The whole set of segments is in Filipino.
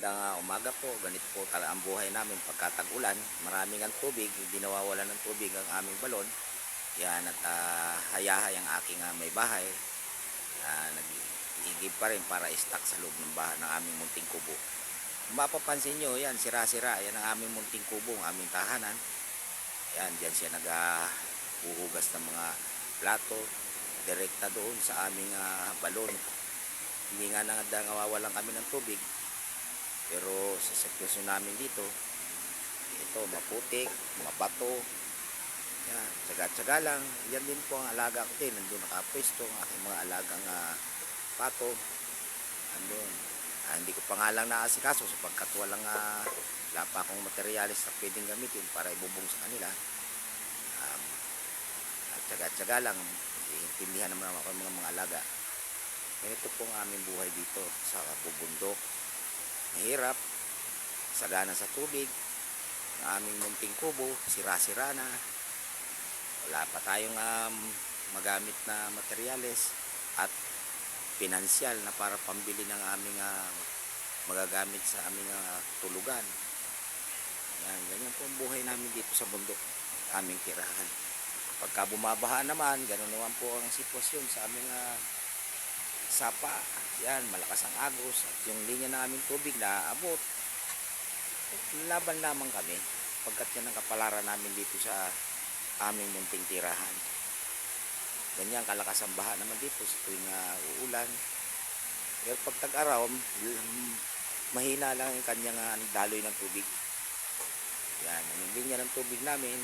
Magandang umaga po. Ganito po talaga ang buhay namin pagkatag-ulan. Maraming ang tubig, hindi nawawalan ng tubig ang aming balon. Yan at ah, hayahay ang aking ah, may bahay. Uh, nag-iigib pa rin para stock sa loob ng bahay ng aming munting kubo. Kung mapapansin nyo, yan, sira-sira. Yan ang aming munting kubo, ang aming tahanan. Yan, dyan siya nag-uhugas ng mga plato. Direkta doon sa aming ah, balon. Hindi nga na nawawalan kami ng tubig. Pero sa sitwasyon namin dito, ito, maputik, mga bato, yan, tsaga-tsaga lang. Yan din po ang alaga ko din. Nandun nakapwesto ang aking mga alagang uh, pato. Andun. Ah, hindi ko pa nga lang naasikaso sapagkat walang uh, wala pa akong materyales na pwedeng gamitin para ibubong sa kanila. Um, at tsaga-tsaga lang. Iintindihan naman ako ng mga, mga alaga. Ganito po ang aming buhay dito sa bubundok. Mahirap. Sagana sa tubig. Ang aming munting kubo, sira-sira na wala pa tayong um, magamit na materyales at pinansyal na para pambili ng aming uh, magagamit sa aming uh, tulugan. Yan, ganyan po ang buhay namin dito sa bundok, aming tirahan. Pagka bumabaha naman, ganoon naman po ang sitwasyon sa aming uh, sapa. Yan, malakas ang agos at yung linya na aming tubig na abot. Laban lamang kami pagkat yan ang kapalaran namin dito sa aming munting tirahan. Ganyan kalakas ang baha naman dito sa tuwing uh, uulan. Pero pag tag-araw, mahina lang yung kanyang uh, daloy ng tubig. Yan, yung linya ng tubig namin,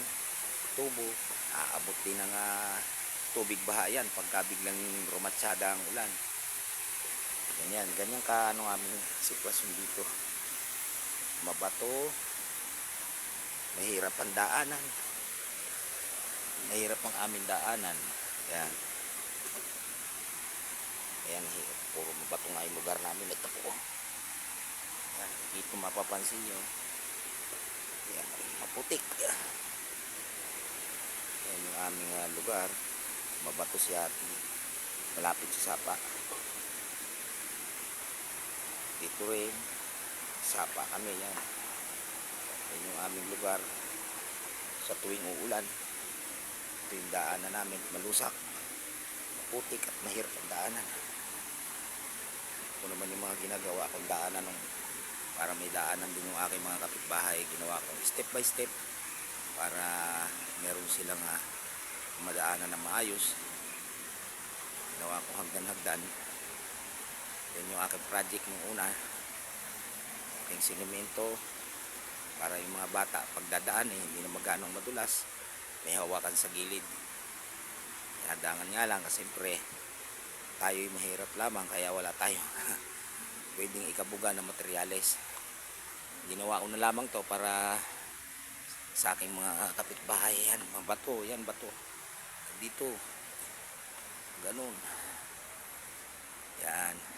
tubo, aabot din ng uh, tubig baha yan pagka biglang rumatsada ang ulan. Ganyan, ganyan ka ano aming sitwasyon dito. Mabato, mahirap ang daanan. Mahirap ang aming daanan. Yan ayan puro mabato nga yung lugar namin ito po yan dito mapapansin nyo yan maputik. Yan yung aming ah, lugar. Mabato siya at malapit sa sapa dito rin sapa kami yan. Yan yung aming lugar. Sa tuwing uulan ito yung daanan namin malusak putik at mahirap ang daanan. Ito naman yung mga ginagawa kong daanan ng, para may daanan din yung aking mga kapitbahay ginawa kong step by step para meron silang uh, madaanan na maayos. Ginawa ko hagdan hagdan yan yung aking project nung una. Aking sinimento. Para yung mga bata pagdadaan eh, hindi na magano madulas. May hawakan sa gilid. Hadangan nga lang kasi siyempre tayo'y mahirap lamang kaya wala tayo. Pwedeng ikabuga ng materyales. Ginawa ko na lamang to para sa aking mga kapitbahay yan mga bato yan bato. Dito. Ganun. Yan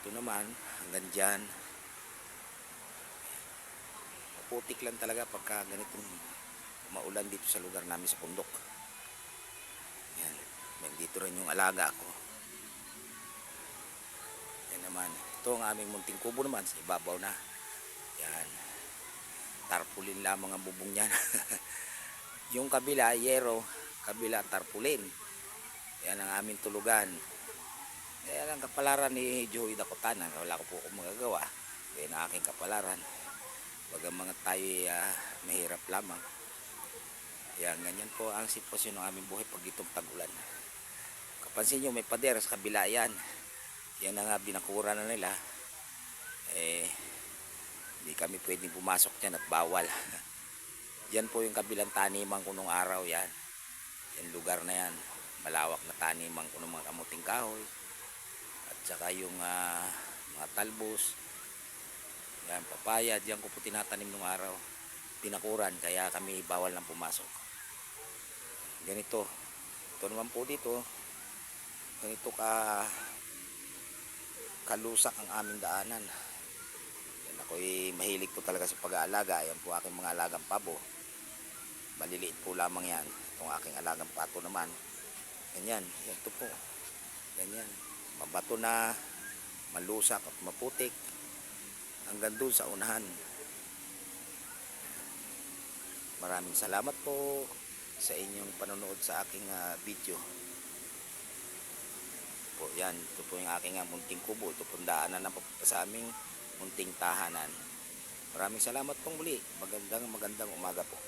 ito naman hanggang dyan putik lang talaga pagka ganitong maulan dito sa lugar namin sa Pundok. Yan. Dito rin yung alaga ko. Yan naman. Ito ang aming munting kubo naman sa ibabaw na. Yan. Tarpulin lamang ang bubong niyan. yung kabila, yero. Kabila, tarpulin. Yan ang aming tulugan. Yan ang kapalaran ni Joey Dakotanan. Wala ko po akong magagawa. Yan ang aking kapalaran. Baga mga tayo uh, mahirap lamang. Yan, ganyan po ang sitwasyon ng aming buhay pag itong tag-ulan. Kapansin nyo, may pader sa kabila yan. Yan na nga, binakura na nila. Eh, hindi kami pwedeng pumasok dyan at bawal. yan po yung kabilang taniman ko nung araw yan. Yan lugar na yan. Malawak na taniman ko ng mga kamuting kahoy. At saka yung uh, mga talbos. Yan, papaya. Diyan ko po tinatanim nung araw. Pinakuran, kaya kami bawal lang pumasok. Ganito. Ito naman po dito. Ganito ka kalusak ang aming daanan. Yan ako'y mahilig po talaga sa pag-aalaga. Yan po aking mga alagang pabo. Maliliit po lamang yan. Itong aking alagang pato naman. Ganyan. Ito po. Ganyan. Mabato na, malusak at maputik. hanggang doon sa unahan. Maraming salamat po sa inyong panonood sa aking ah, video. Po, yan, ito po yung aking ah, munting kubo. Ito po daanan na sa aming munting tahanan. Maraming salamat pong muli. Magandang magandang umaga po.